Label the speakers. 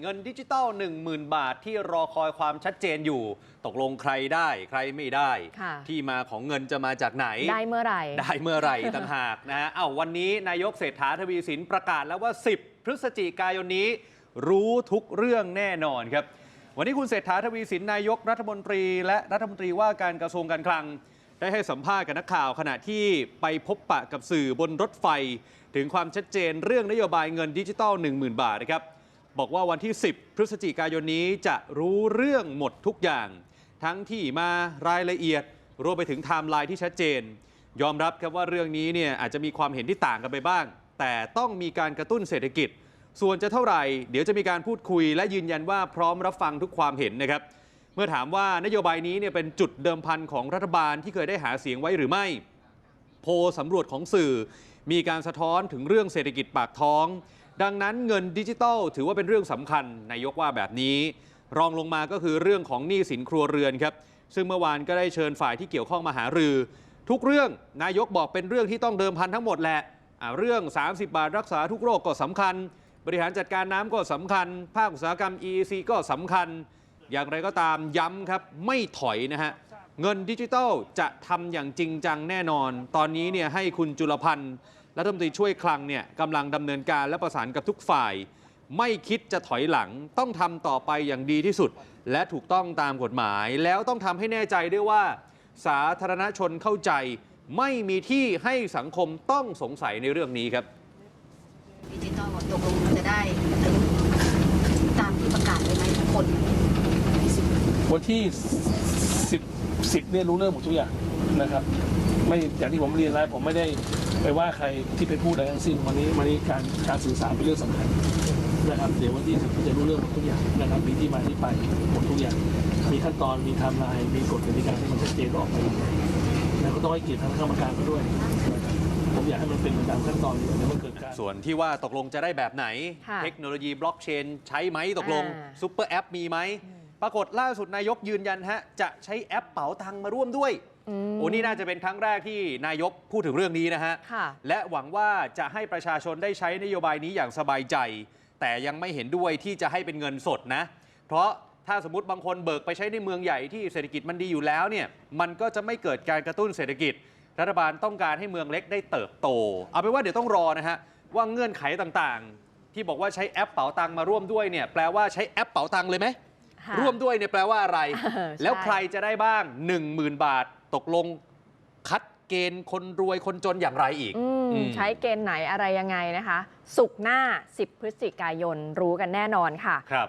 Speaker 1: เงินดิจิตอล10,000 บาทที่รอคอยความชัดเจนอยู่ ตกลงใครได้ใครไม่ได้
Speaker 2: ค่ะ
Speaker 1: ที่มาของเงินจะมาจากไหน
Speaker 2: ได้เมื่อไหร่
Speaker 1: ได้เมื่อไหร่ต่างหากนะฮะเอ้าวันนี้นายกเศรษฐาทวีสินประกาศแล้วว่า 10 พฤศจิกายนนี้ รู้ทุกเรื่องแน่นอนครับ วันนี้คุณเศรษฐาทวีสินนายกรัฐมนตรี และรัฐมนตรีว่าการกระทรวงการคลัง ได้ให้สัมภาษณ์กับนักข่าวขณะที่ไปพบปะกับสื่อบนรถไฟ ถึงความชัดเจนเรื่องนโยบายเงินดิจิตอล10,000 บาทนะครับ บอกว่าวันที่ 10 พฤศจิกายนนี้จะรู้เรื่องหมดทุกอย่าง ทั้งที่มารายละเอียด รวมไปถึงไทม์ไลน์ที่ชัดเจน ยอมรับครับว่าเรื่องนี้เนี่ยอาจจะมีความเห็นที่ต่างกันไปบ้าง แต่ต้องมีการกระตุ้นเศรษฐกิจ ส่วนจะเท่าไหร่ เดี๋ยวจะมีการพูดคุย และยืนยันว่าพร้อมรับฟังทุกความเห็นนะครับเมื่อถามว่านโยบายนี้เนี่ยเป็นจุดเดิมพันของรัฐบาลที่เคยได้หาเสียงไว้หรือไม่ โพสำรวจของสื่อ มีการสะท้อนถึงเรื่องเศรษฐกิจปากท้อง ดังนั้นเงินดิจิทัลถือว่าเป็นเรื่องสำคัญนายกว่าแบบนี้ รองลงมาก็คือเรื่องของหนี้สินครัวเรือนครับ ซึ่งเมื่อวานก็ได้เชิญฝ่ายที่เกี่ยวข้องมาหารือ ทุกเรื่องนายกบอกเป็นเรื่องที่ต้องเดิมพันทั้งหมดแหละเรื่อง 30 บาทรักษาทุกโรคก็สำคัญ บริหารจัดการน้ำก็สำคัญ ภาคอุตสาหกรรม EEC ก็สำคัญ อย่างไรก็ตามย้ำครับไม่ถอยนะฮะเงินดิจิทัลจะทำอย่างจริงจังแน่นอน ตอนนี้เนี่ยให้คุณจุลพันธ์ รัฐมนตรีช่วยคลังเนี่ยกำลังดำเนินการและประสานกับทุกฝ่าย ไม่คิดจะถอยหลังต้องทำต่อไปอย่างดีที่สุด และถูกต้องตามกฎหมาย แล้วต้องทำให้แน่ใจด้วยว่า สาธารณชนเข้าใจ ไม่มีที่ให้สังคมต้องสงสัยในเรื่องนี้ครับ
Speaker 3: ดิจิตอลตกลงมันจะได้ถึงตามที่ประกาศไว้ไหมทุกคน
Speaker 4: วันที่10 10เนี่ยรู้เรื่องหมดทุกอย่างนะครับ ไม่อย่างที่ผมเรียนแล้วผมไม่ได้ ไปว่าใครที่ไปพูดอะไรทั้งสิ้นวันนี้วันนี้การการสื่อสารเป็นเรื่องสำคัญนะครับเดี๋ยววันที่10จะรู้เรื่องหมดทุกอย่างนะครับมีที่มาที่ไปหมดทุกอย่าง มีขั้นตอนมีไทม์ไลน์มีกฎกติกาที่มันชัดเจนออกไปแล้วก็ต้องให้เกียรติทางคณะกรรมการเขาด้วยนะครับผมอยากให้มันเป็นไปตามขั้นตอนอยู่เดี๋ยวมันเกิดการ
Speaker 1: ส่วนที่ว่าตกลงจะได้แบบไหน
Speaker 2: ค่ะ
Speaker 1: เทคโนโลยีบล็อกเชนใช้ไหมตกลง
Speaker 2: อ่า
Speaker 1: ซูเปอร์แอปมีไหม ปรากฏล่าสุดนายกยืนยันฮะจะใช้แอปเป๋าตังค์มาร่วมด้วย
Speaker 2: ม
Speaker 1: โอ้นี่น่าจะเป็นครั้งแรกที่นายกพูดถึงเรื่องนี้นะฮะ
Speaker 2: ค่ะ
Speaker 1: และหวังว่าจะให้ประชาชนได้ใช้นโยบายนี้อย่างสบายใจ แต่ยังไม่เห็นด้วยที่จะให้เป็นเงินสดนะ เพราะถ้าสมมติบางคนเบิกไปใช้ในเมืองใหญ่ที่เศรษฐกิจมันดีอยู่แล้วเนี่ยมันก็จะไม่เกิดการกระตุ้นเศรษฐกิจ รัฐบาลต้องการให้เมืองเล็กได้เติบโต เอาเป็นว่าเดี๋ยวต้องรอนะฮะว่าเงื่อนไขต่างๆ ที่บอกว่าใช้แอปเป๋าตังค์มาร่วมด้วยเนี่ยแปลว่าใช้แอปเป๋าตังค์เลยไหม
Speaker 2: ค่ะ
Speaker 1: ร่วมด้วยเนี่ยแปลว่าอะไร
Speaker 2: เออใช่
Speaker 1: แล้วใครจะได้บ้าง 10,000 บาทตกลงคัดเกณฑ์คนรวยคนจนอย่างไรอีก
Speaker 2: อืม
Speaker 1: อืม
Speaker 2: ใช้เกณฑ์ไหนอะไรยังไงนะคะ สุกร์หน้า 10 พฤศจิกายนรู้กันแน่นอนค่ะ
Speaker 1: ครับ